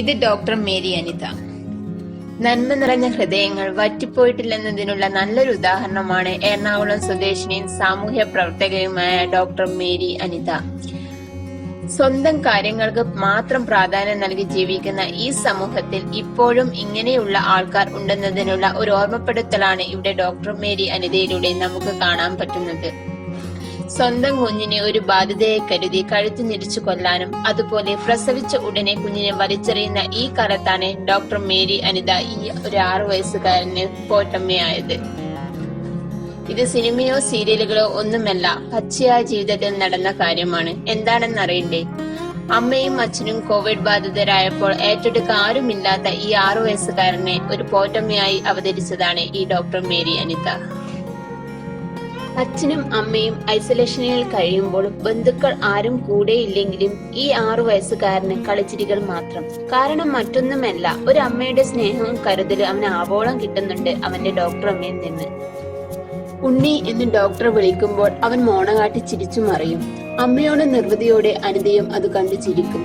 ഇത് doctor Mary Anitha. നന്മ നിറഞ്ഞ ഹൃദയങ്ങൾ വറ്റിപ്പോയിട്ടില്ലെന്നതിനുള്ള നല്ലൊരു ഉദാഹരണമാണ് എറണാകുളം സ്വദേശിനിയും സാമൂഹ്യ പ്രവർത്തകയുമായ ഡോക്ടർ മേരി അനിത. സ്വന്തം കാര്യങ്ങൾക്ക് മാത്രം പ്രാധാന്യം നൽകി ജീവിക്കുന്ന ഈ സമൂഹത്തിൽ ഇപ്പോഴും ഇങ്ങനെയുള്ള ആൾക്കാർ ഉണ്ടെന്നതിനുള്ള ഒരു ഓർമ്മപ്പെടുത്തലാണ് ഇവിടെ ഡോക്ടർ മേരി അനിതയിലൂടെ നമുക്ക് കാണാൻ പറ്റുന്നത്. സ്വന്തം കുഞ്ഞിനെ ഒരു ബാധ്യതയെ കരുതി കഴുത്തു ഞെരിച്ചു കൊല്ലാനും അതുപോലെ പ്രസവിച്ച ഉടനെ കുഞ്ഞിനെ വലിച്ചെറിയുന്ന ഈ കാലത്താണ് ഡോക്ടർ മേരി അനിത ഈ ഒരു ആറു വയസ്സുകാരന് പോറ്റമ്മയായത്. ഇത് സിനിമയോ സീരിയലുകളോ ഒന്നുമല്ല പച്ചയായ ജീവിതത്തിൽ നടന്ന കാര്യമാണ്. എന്താണെന്ന് അറിയണ്ടേ? അമ്മയും അച്ഛനും കോവിഡ് ബാധിതരായപ്പോൾ ഏറ്റെടുക്കാൻ ആരുമില്ലാത്ത ഈ ആറു വയസ്സുകാരനെ ഒരു പോറ്റമ്മയായി അവതരിച്ചതാണ് ഈ ഡോക്ടർ മേരി അനിത. അച്ഛനും അമ്മയും ഐസൊലേഷനിൽ കഴിയുമ്പോൾ ബന്ധുക്കൾ ആരും കൂടെയില്ലെങ്കിലും ഈ ആറു വയസ്സുകാരന് കളിച്ചിരികൾ മാത്രം. കാരണം മറ്റൊന്നുമല്ല ഒരു അമ്മയുടെ സ്നേഹവും കരുതലും അവന് ആവോളം കിട്ടുന്നുണ്ട് അവന്റെ ഡോക്ടർ അമ്മയിൽ നിന്ന്. ഉണ്ണി എന്ന് ഡോക്ടർ വിളിക്കുമ്പോൾ അവൻ മോണകാട്ടി ചിരിച്ചു മറിയും. അമ്മയോട് നിർവൃതിയോടെ അനിതയും അത് കണ്ടു ചിരിക്കും.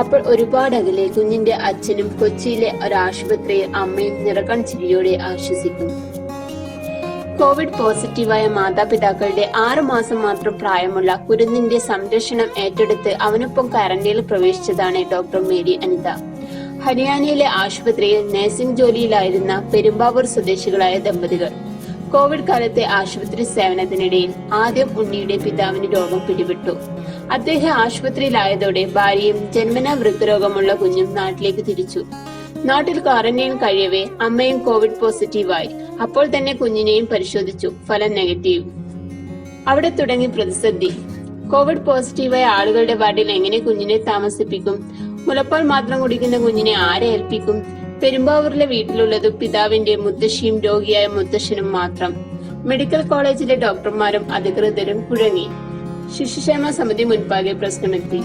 അപ്പോൾ ഒരുപാട് അകലെ കുഞ്ഞിന്റെ അച്ഛനും കൊച്ചിയിലെ ഒരു ആശുപത്രിയിൽ അമ്മയും നിറകൺ ചിരിയോടെ ആശ്വസിക്കും. കോവിഡ് പോസിറ്റീവായ മാതാപിതാക്കളുടെ ആറു മാസം മാത്രം പ്രായമുള്ള കുരുന്നിന്റെ സംരക്ഷണം ഏറ്റെടുത്ത് അവനൊപ്പം ക്വാറന്റൈനിൽ പ്രവേശിച്ചതാണ് ഡോക്ടർ മേരി അനിത. ഹരിയാനയിലെ ആശുപത്രിയിൽ നഴ്സിംഗ് ജോലിയിലായിരുന്ന പെരുമ്പാവൂർ സ്വദേശികളായ ദമ്പതികൾ. കോവിഡ് കാലത്തെ ആശുപത്രി സേവനത്തിനിടയിൽ ആദ്യം ഉണ്ണിയുടെ പിതാവിന് രോഗം പിടിപെട്ടു. അദ്ദേഹം ആശുപത്രിയിലായതോടെ ഭാര്യയും ജന്മനാ വൃദ്ധരോഗമുള്ള കുഞ്ഞും നാട്ടിലേക്ക് തിരിച്ചു. നാട്ടിൽ ക്വാറന്റൈൻ കഴിയവേ അമ്മയും കോവിഡ് പോസിറ്റീവായി. അപ്പോൾ തന്നെ കുഞ്ഞിനെയും പരിശോധിച്ചു. ഫലം നെഗറ്റീവ്. അവിടെ തുടങ്ങി പ്രതിസന്ധി. കോവിഡ് പോസിറ്റീവായ ആളുകളുടെ വാർഡിൽ എങ്ങനെ കുഞ്ഞിനെ താമസിപ്പിക്കും? മുലപ്പാൽ മാത്രം കുടിക്കുന്ന കുഞ്ഞിനെ ആരെ ഏൽപ്പിക്കും? പെരുമ്പാവൂരിലെ വീട്ടിലുള്ളത് പിതാവിന്റെ മുത്തശ്ശിയും രോഗിയായ മുത്തശ്ശനും മാത്രം. മെഡിക്കൽ കോളേജിലെ ഡോക്ടർമാരും അധികൃതരും കുഴങ്ങി. ശിശുക്ഷേമ സമിതി മുൻപാകെ പ്രശ്നമെത്തി.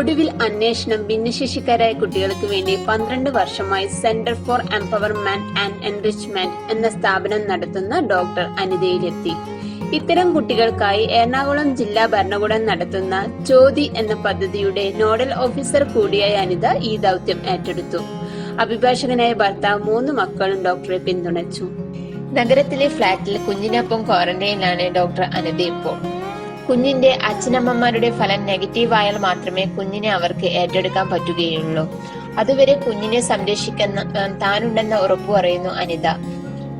ഒടുവിൽ അന്വേഷണം ഭിന്നശേഷിക്കാരായ കുട്ടികൾക്ക് വേണ്ടി പന്ത്രണ്ട് വർഷമായി centre for empowerment and enrichment എന്ന സ്ഥാപനം നടത്തുന്ന ഡോക്ടർ അനിതയിലെത്തി. ഇത്തരം കുട്ടികൾക്കായി എറണാകുളം ജില്ലാ ഭരണകൂടം നടത്തുന്ന ജ്യോതി എന്ന പദ്ധതിയുടെ നോഡൽ ഓഫീസർ കൂടിയായ അനിത ഈ ദൗത്യം ഏറ്റെടുത്തു. അഭിഭാഷകനായ ഭർത്താവ് മൂന്ന് മക്കളും ഡോക്ടറെ പിന്തുണച്ചു. നഗരത്തിലെ ഫ്ളാറ്റിൽ കുഞ്ഞിനൊപ്പം ക്വാറന്റൈനിലാണ് ഡോക്ടർ അനിത ഇപ്പോൾ കുഞ്ഞിന്റെ അച്ഛനമ്മമാരുടെ ഫലം നെഗറ്റീവ് ആയാൽ മാത്രമേ കുഞ്ഞിനെ അവർക്ക് ഏറ്റെടുക്കാൻ പറ്റുകയുള്ളൂ. അതുവരെ കുഞ്ഞിനെ സംരക്ഷിക്കുന്ന താനുണ്ടെന്ന ഉറപ്പു പറയുന്നു അനിത.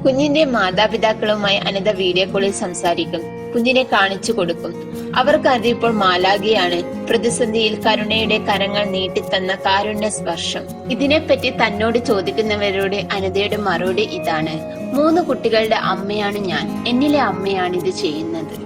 കുഞ്ഞിന്റെ മാതാപിതാക്കളുമായി അനിത വീഡിയോ കോളിൽ സംസാരിക്കും. കുഞ്ഞിനെ കാണിച്ചു കൊടുക്കും. അവർക്ക് അതിപ്പോൾ മാലാകിയാണ് പ്രതിസന്ധിയിൽ കരുണയുടെ കരങ്ങൾ നീട്ടിത്തന്ന കാരുണ്യ സ്പർശം. ഇതിനെപ്പറ്റി തന്നോട് ചോദിക്കുന്നവരോട് അനിതയുടെ മറുപടി ഇതാണ്. മൂന്ന് കുട്ടികളുടെ അമ്മയാണ് ഞാൻ. എന്നിലെ അമ്മയാണ് ഇത് ചെയ്യുന്നത്.